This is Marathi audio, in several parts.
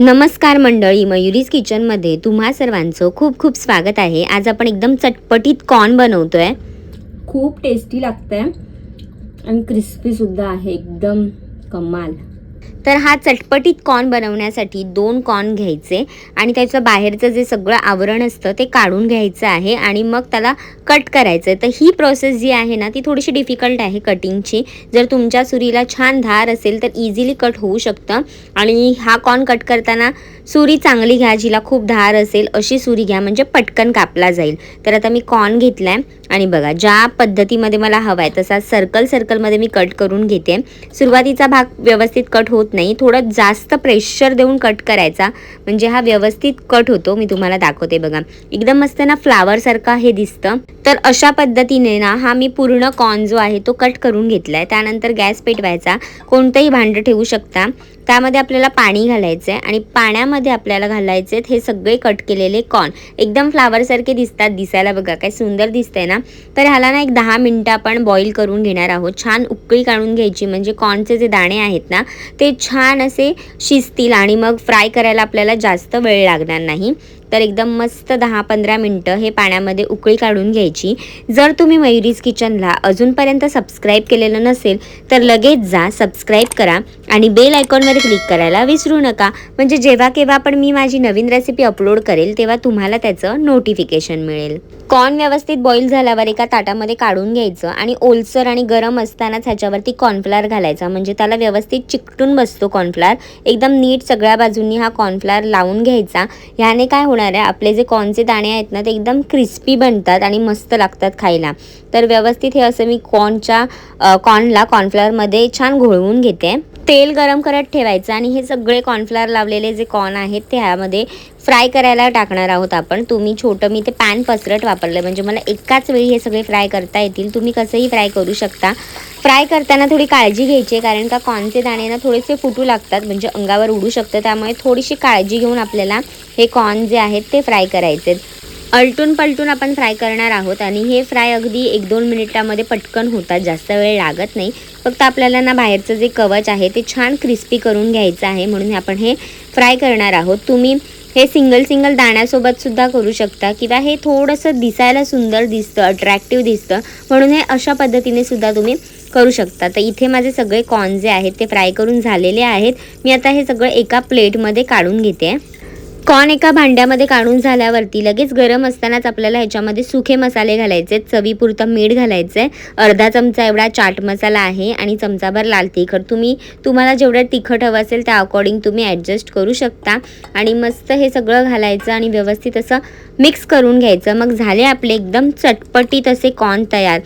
नमस्कार मंडळी मयुरीज किचनमध्ये तुम्हा सर्वांचं खूप खूप स्वागत आहे. आज आपण एकदम चटपटीत कॉर्न बनवतोय. खूप टेस्टी लागतंय. आणि क्रिस्पी सुद्धा आहे एकदम कमाल. तर हा चटपटीत कॉर्न बनवण्यासाठी दोन कॉर्न घ्यायचे आणि त्याचं बाहेरचं जे सगळं आवरण असतं ते काढून घ्यायचं आहे आणि मग त्याला कट करायचं आहे. तर ही प्रोसेस जी आहे ना ती थोडीशी डिफिकल्ट आहे कटिंगची जर तुमच्या सुरीला छान धार असेल तर इझिली कट होऊ शकतं. आणि हा कॉर्न कट करताना सुरी चांगली घ्या जिला खूप धार असेल अशी सुरी घ्या म्हणजे पटकन कापला जाईल. तर आता मी कॉर्न घेतलाय आणि बघा ज्या पद्धतीमध्ये मला हवा आहे तसा सर्कल सर्कलमध्ये मी कट करून घेते. सुरुवातीचा भाग व्यवस्थित कट होत नाही थोडं जास्त प्रेशर देऊन कट करायचा. म्हणजे हा व्यवस्थित कट होतो मी तुम्हाला दाखवते बघा. एकदम मस्त ना फ्लावरसारखा हे दिसतं. तर अशा पद्धतीने ना हा मी पूर्ण कॉर्न जो आहे तो कट करून घेतला आहे त्यानंतर गॅस पेटवायचा. कोणतंही भांडं ठेवू शकता. त्यामध्ये आपल्याला पाणी घालायचं आहे आणि पाण्यामध्ये आपल्याला घालायचे आहेत हे सगळे कट केलेले कॉर्न. एकदम फ्लावरसारखे दिसतात दिसायला बघा काय सुंदर दिसतंय ना? तर ह्याला ना एक दहा मिनटं आपण बॉईल करून घेणार आहोत. छान उकळी काढून घ्यायची म्हणजे कॉर्नचे जे दाणे आहेत ना ते छान असे शिजतील आणि मग फ्राय करायला आपल्याला जास्त वेळ लागणार नाही. तर एकदम मस्त दहा पंधरा मिनटं हे पाण्यामध्ये उकळी काढून घ्यायची. जर तुम्ही मयुरीज किचनला अजूनपर्यंत सबस्क्राईब केलेलं नसेल तर लगेच जा सबस्क्राईब करा आणि बेल आयकॉनवर क्लिक करायला विसरू नका. म्हणजे जेव्हा केव्हा पण मी माझी नवीन रेसिपी अपलोड करेल तेव्हा तुम्हाला त्याचं नोटिफिकेशन मिळेल. कॉर्न व्यवस्थित बॉईल झाल्यावर एका ताटामध्ये काढून घ्यायचं आणि ओलसर आणि गरम असतानाच ह्याच्यावरती कॉर्नफ्लावर घालायचा. म्हणजे त्याला व्यवस्थित चिकटून बसतो कॉर्नफ्लावर एकदम नीट सगळ्या बाजूंनी हा कॉर्नफ्लावर लावून घ्यायचा. ह्याने काय होणार आहे आपले जे कॉर्नचे दाणे आहेत ना ते एकदम क्रिस्पी बनतात आणि मस्त लागतात खायला. तर व्यवस्थित हे असं मी कॉर्नच्या कॉर्नला कॉर्नफ्लॉवरमध्ये छान घोळवून घेते. तेल गरम करत ठेवायचं आणि हे सगळे कॉर्नफ्लॉवर लावलेले जे कॉर्न आहेत ते ह्यामध्ये फ्राय करायला टाकणार आहोत आपण. तुम्ही छोटं मी ते पॅन पसरट वापरलं म्हणजे मला एकाच वेळी हे सगळे फ्राय करता येतील. तुम्ही कसंही फ्राय करू शकता. फ्राय करताना थोडी काळजी घ्यायची आहे कारण का कॉर्नचे दाणे ना थोडेसे फुटू लागतात. म्हणजे अंगावर उडू शकतं. त्यामुळे थोडीशी काळजी घेऊन आपल्याला हे कॉर्न जे आहेत ते फ्राय करायचे अलटून पलटून आपण फ्राय करणार आहोत आणि हे फ्राय अगदी एक दोन मिनिटामध्ये पटकन होतात जास्त वेळ लागत नाही. फक्त आपल्याला ना बाहेरचं जे कवच आहे ते छान क्रिस्पी करून घ्यायचं आहे म्हणून आपण हे फ्राय करणार आहोत. तुम्ही हे सिंगल सिंगल दाण्यासोबत सुद्धा करू शकता किंवा हे थोडंसं दिसायला सुंदर दिसतं अट्रॅक्टिव्ह दिसतं म्हणून हे अशा पद्धतीने सुद्धा तुम्ही करू शकता. तर इथे माझे सगळे कॉर्न जे आहेत ते फ्राय करून झालेले आहेत. मी आता हे सगळं एका प्लेटमध्ये काढून घेते. कॉर्न एका भांड्यामध्ये काढून झाल्यावरती लगेच गरम असतानाच आपल्याला ह्याच्यामध्ये सुखे मसाले घालायचे चवीपुरतं मीठ घालायचं आहे. अर्धा चमचा एवढा चाट मसाला आहे आणि चमचाभर लाल तिखट. तुम्ही तुम्हाला जेवढं तिखट हवं असेल त्या अकॉर्डिंग तुम्ही ॲडजस्ट करू शकता. आणि मस्त हे सगळं घालायचं आणि व्यवस्थित असं मिक्स करून घ्यायचं. मग झाले आपले एकदम चटपटीत असे कॉर्न तयार.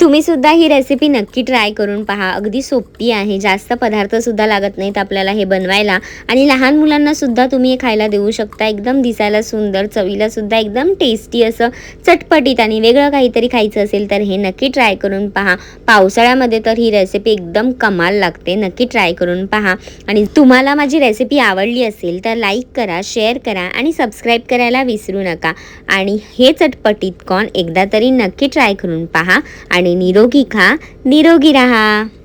तुम्ही सुद्धा ही रेसिपी नक्की ट्राय करून पहा. अगदी सोपी आहे. जास्त पदार्थसुद्धा लागत नाहीत आपल्याला हे बनवायला. आणि लहान मुलांना सुद्धा तुम्ही हे खायला देऊ शकता. एकदम दिसायला सुंदर चवीला सुद्धा एकदम टेस्टी असं चटपटीत आणि वेगळं काहीतरी खायचं असेल तर हे नक्की ट्राय करून पहा. पावसाळ्यामध्ये तर ही रेसिपी एकदम कमाल लागते. नक्की ट्राय करून पहा. आणि तुम्हाला माझी रेसिपी आवडली असेल तर लाईक करा शेअर करा आणि सबस्क्राईब करायला विसरू नका. आणि हे चटपटीत कॉन एकदा तरी नक्की ट्राय करून पहा. आणि આપણે નિરોગી ખા નિરોગી રહા